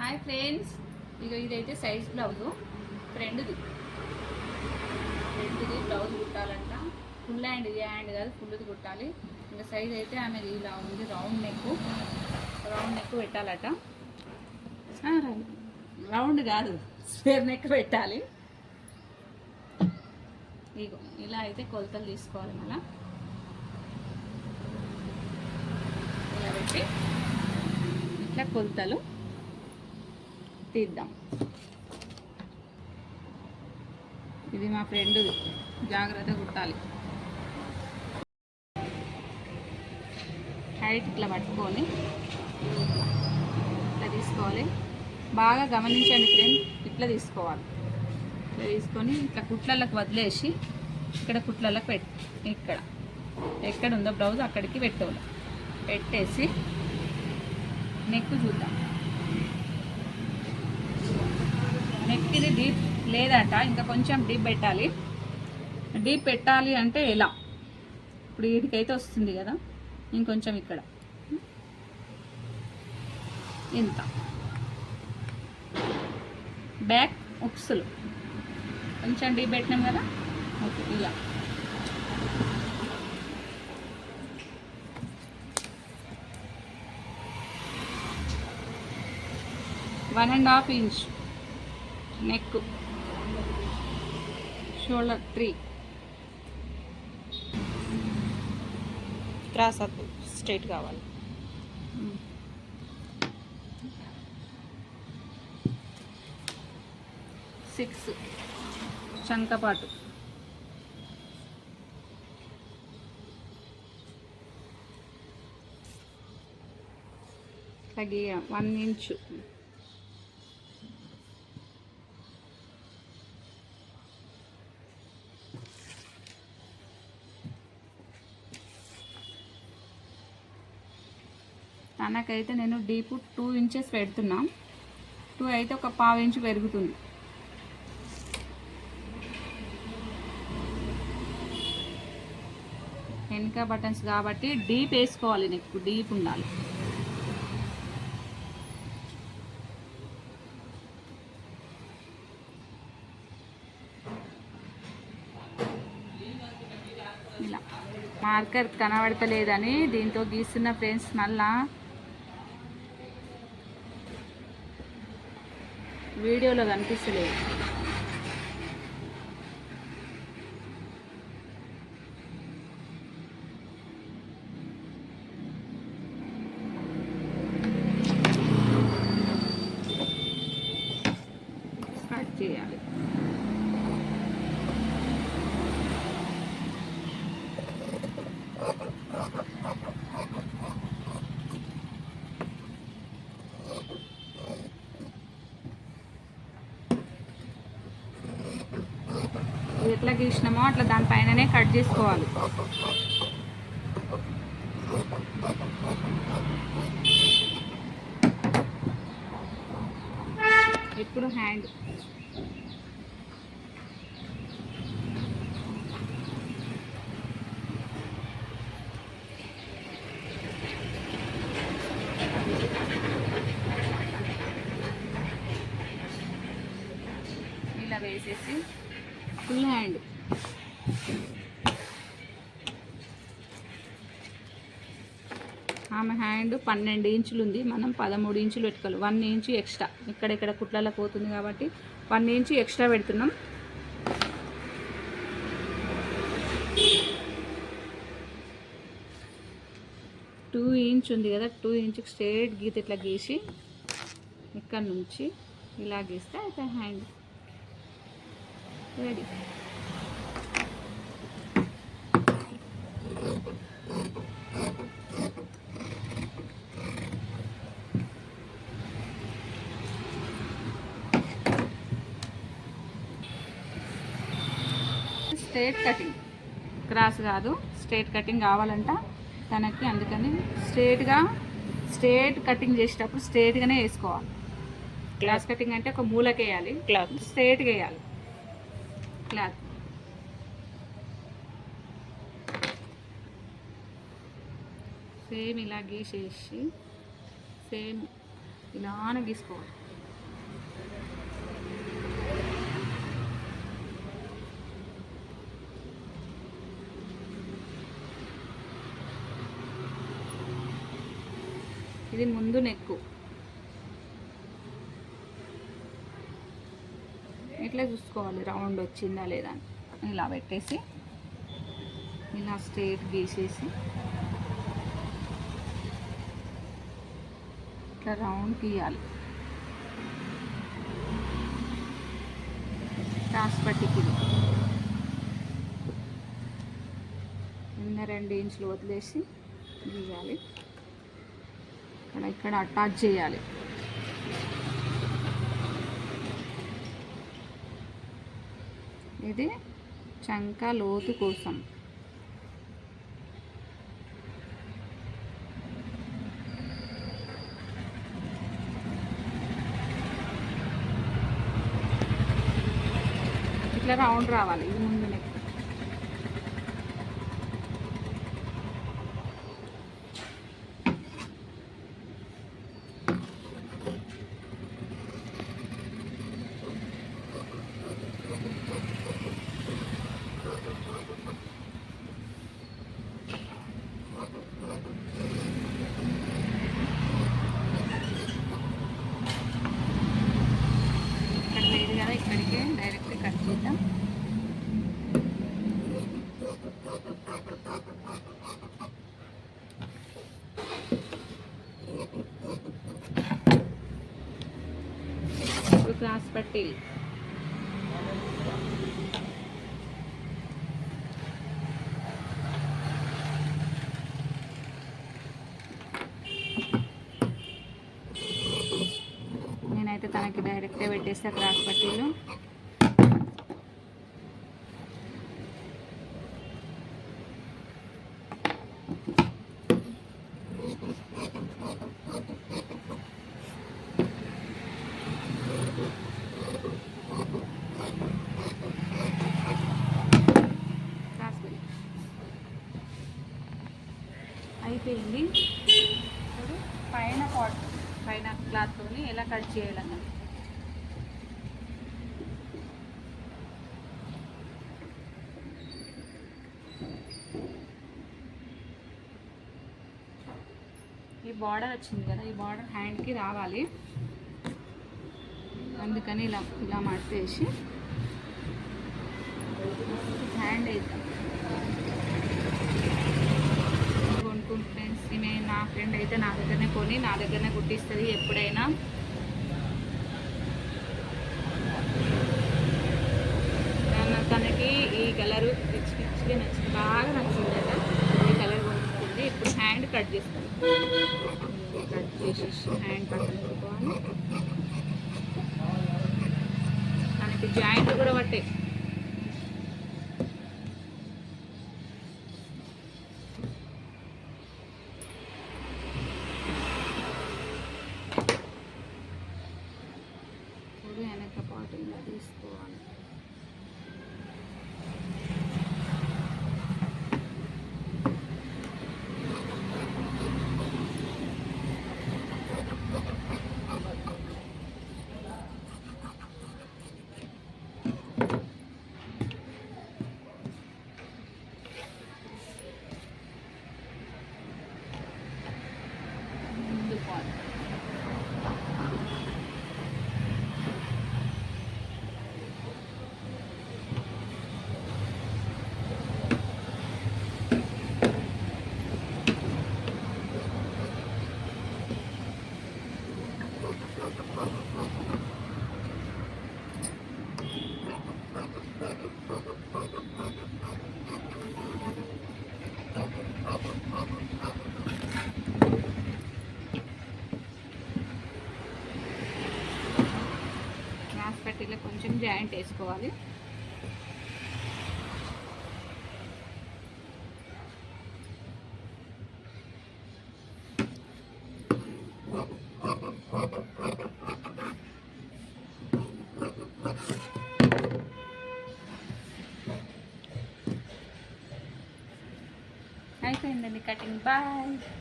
Hi friends ఇక ఇదైతే size blouse ఫ్రెండ్ది ఫ్రెండ్ది బ్లౌజ్ కుట్టాలంట. ఫుల్ హ్యాండ్ ఇది హ్యాండ్ కాదు ఫుల్ది కుట్టాలి. ఇంకా సైజ్ అయితే ఆమెది ఇలా ఉంది రౌండ్ నెక్ రౌండ్ నెక్ పెట్టాలట. రౌండ్ కాదు స్క్వేర్ నెక్ పెట్టాలి. ఇగో ఇలా అయితే కొలతలు తీసుకోవాలి మళ్ళా. ఇలా పెట్టి ఇట్లా కొలతలు. తీద్దాం. ఇది మా ఫ్రెండ్ జాగ్రత్త కుట్టాలి. హైట్ ఇట్లా పట్టుకొని ఇట్లా తీసుకోవాలి. బాగా గమనించండి ఫ్రెండ్ ఇట్లా తీసుకోవాలి. ఇట్లా తీసుకొని ఇట్లా కుట్లలకు వదిలేసి ఇక్కడ కుట్లలకు పెట్ ఇక్కడ. ఎక్కడ ఉందో బ్లౌజ్ అక్కడికి పెట్టాలి పెట్టేసి నెక్ చూద్దాం. నెక్కిది డీప్ లేదట ఇంకా కొంచెం డీప్ పెట్టాలి. డీప్ పెట్టాలి అంటే ఎలా? ఇప్పుడు వీటికైతే వస్తుంది కదా ఇంకొంచెం ఇక్కడ. ఇంత. బ్యాక్ ఉక్సులు కొంచెం డీప్ పెట్టినాం కదా? ఓకే ఇలా. One and half inch. Neck. Shoulder three. Cross up straight కావాలి. సిక్స్. చంకపాటు ఇట్లా వన్ ఇంచు. తనకైతే నేను డీప్ టూ ఇంచెస్ పెడుతున్నా. టూ అయితే ఒక పావు ఇంచు పెరుగుతుంది. వెనక బటన్స్ కాబట్టి డీప్ వేసుకోవాలి నీకు డీప్ ఉండాలి. ఇలా. మార్కర్ కనబడతలేదని దీంతో గీస్తున్న ఫ్రెండ్స్ మళ్ళా వీడియోలో కనిపిస్తలేదు స్టార్ట్ చేయాలి ఇది ఎట్లా గీసినామో అట్లా దానిపైననే కట్ చేసుకోవాలి. ఇప్పుడు హ్యాండ్ ఇలా వేసేసి ఫుల్ హ్యాండ్ ఆమె హ్యాండ్ పన్నెండు ఇంచులు ఉంది మనం పదమూడు ఇంచులు పెట్టుకోవాలి. One inch extra. ఇక్కడెక్కడ కుట్లలో పోతుంది కాబట్టి వన్ ఇంచు ఎక్స్ట్రా పెడుతున్నాం. టూ ఇంచ్ ఉంది కదా. టూ ఇంచుకి స్ట్రేట్ గీత ఇట్లా గీసి ఇక్కడ నుంచి ఇలా గీస్తే అయితే hand ready straight cutting cross కాదు స్ట్రేట్ కటింగ్ కావాలంట తనకి అందుకని స్ట్రేట్గా స్ట్రేట్ కటింగ్ చేసేటప్పుడు స్ట్రేట్గానే వేసుకోవాలి. క్రాస్ కటింగ్ అంటే ఒక మూలకి వేయాలి క్లాత్ స్ట్రేట్గా వేయాలి. క్లాత్ సేమ్ ఇలా గీసేసి సేమ్ ఇలానే గీసుకోవాలి ఇది ముందు నెక్కు ఇట్లా చూసుకోవాలి. రౌండ్ వచ్చిందా లేదా అని. ఇలా పెట్టేసి ఇలా స్ట్రేట్ గీసేసి ఇట్లా రౌండ్ గీయాలి. క్రాస్ కింద రెండు ఇంచులు వదిలేసి గీయాలి. ఇక్కడ ఇక్కడ అటాచ్ చేయాలి. ఇది చంక లోతు కోసం. ఇట్లా రౌండ్ రావాలి ఇది ముందు నెక్ ఇక్కడ లేదు కదా ఇక్కడికే డైరెక్ట్ కట్ చేద్దాం ఇప్పుడు క్రాస్ పట్టి డైరెక్ట్గా పెట్టేస్తా క్రాస్ పట్టీలు అయిపోయింది. ఇప్పుడు పైన పాట్ పైన క్లాత్తోని ఎలా కట్ చేయాలన్నది. బార్డర్ వచ్చింది కదా ఈ బార్డర్ హ్యాండ్కి రావాలి. అందుకని ఇలా ఇలా మడతేసి హ్యాండ్ వేద్దాం కొనుక్కుంటే ఈమె నా ఫ్రెండ్ అయితే నా దగ్గరనే కొని నా దగ్గరనే కుట్టిస్తుంది ఎప్పుడైనా తన- తనకి ఈ కలరు పిచ్చి పిచ్చిగా నచ్చింది బాగా నచ్చిందట ఈ కలర్ కొనుక్కుంది ఇప్పుడు హ్యాండ్ కట్ చేసుకోవాలి కట్ చేసేసి హ్యాండ్ పక్కన పెట్టుకోవాలి. తనకి జాయింట్ కూడా పట్టే ఇప్పుడు వెనక పాటు ఇలా తీసుకోవాలి ముందు పాటు గ్యాస్ కట్టిలో కొంచెం జాయింట్ వేసుకోవాలి. అయిపోయిందండి కటింగ్. బాయ్.